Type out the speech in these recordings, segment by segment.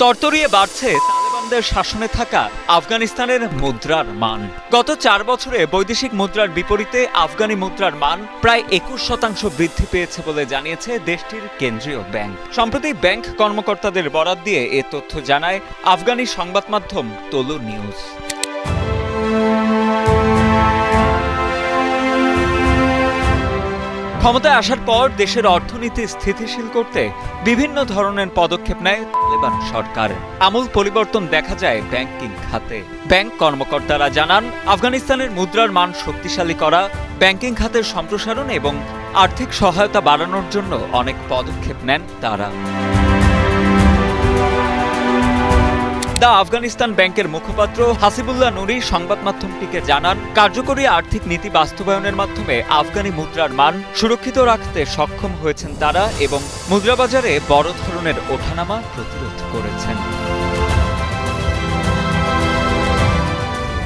তরতরিয়ে বাড়ছে তালেবানদের শাসনে থাকা আফগানিস্তানের মুদ্রার মান। গত চার বছরে বৈদেশিক মুদ্রার বিপরীতে আফগানি মুদ্রার মান প্রায় একুশ শতাংশ বৃদ্ধি পেয়েছে বলে জানিয়েছে দেশটির কেন্দ্রীয় ব্যাংক। সম্প্রতি ব্যাংক কর্মকর্তাদের বরাত দিয়ে এ তথ্য জানায় আফগানি সংবাদ মাধ্যম তলু নিউজ। ক্ষমতায় আসার পর দেশের অর্থনীতি স্থিতিশীল করতে বিভিন্ন ধরনের পদক্ষেপ নেয় তালেবান সরকার। আমূল পরিবর্তন দেখা যায় ব্যাংকিং খাতে। ব্যাংক কর্মকর্তারা জানান, আফগানিস্তানের মুদ্রার মান শক্তিশালী করা, ব্যাংকিং খাতের সম্প্রসারণ এবং আর্থিক সহায়তা বাড়ানোর জন্য অনেক পদক্ষেপ নেন তারা। দ্য আফগানিস্তান ব্যাংকের মুখপাত্র হাসিবুল্লাহ নুরি সংবাদ মাধ্যমটিকে জানান, কার্যকরী আর্থিক নীতি বাস্তবায়নের মাধ্যমে আফগানি মুদ্রার মান সুরক্ষিত রাখতে সক্ষম হয়েছেন তারা এবং মুদ্রাবাজারে বড় ধরনের ওঠানামা প্রতিরোধ করেছেন।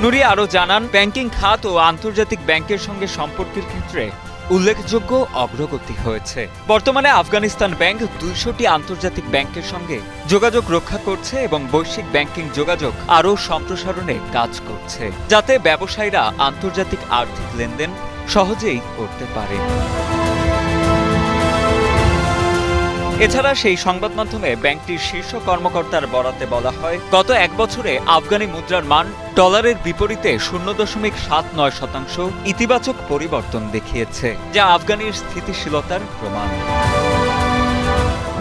নুরি আরও জানান, ব্যাংকিং খাত ও আন্তর্জাতিক ব্যাংকের সঙ্গে সম্পর্কের ক্ষেত্রে উল্লেখযোগ্য অগ্রগতি হয়েছে। বর্তমানে আফগানিস্তান ব্যাংক দুইশোটি আন্তর্জাতিক ব্যাংকের সঙ্গে যোগাযোগ রক্ষা করছে এবং বৈশ্বিক ব্যাংকিং যোগাযোগ আরও সম্প্রসারণে কাজ করছে, যাতে ব্যবসায়ীরা আন্তর্জাতিক আর্থিক লেনদেন সহজেই করতে পারে। এছাড়া সেই সংবাদ মাধ্যমে ব্যাংকটির শীর্ষ কর্মকর্তার বরাতে বলা হয়, গত এক বছরে আফগানি মুদ্রার মান ডলারের বিপরীতে শূন্য দশমিক সাত নয় শতাংশ ইতিবাচক পরিবর্তন দেখিয়েছে, যা আফগানির স্থিতিশীলতার প্রমাণ।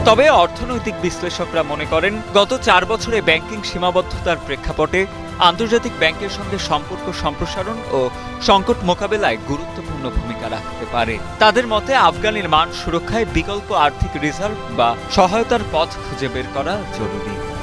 তবে অর্থনৈতিক বিশ্লেষকরা মনে করেন, গত চার বছরে ব্যাংকিং সীমাবদ্ধতার প্রেক্ষাপটে আন্তর্জাতিক ব্যাংকের সঙ্গে সম্পর্ক সম্প্রসারণ ও সংকট মোকাবেলায় গুরুত্বপূর্ণ ভূমিকা রাখতে পারে। তাদের মতে, আফগানের মান সুরক্ষায় বিকল্প আর্থিক রিজার্ভ বা সহায়তার পথ খুঁজে বের করা জরুরি।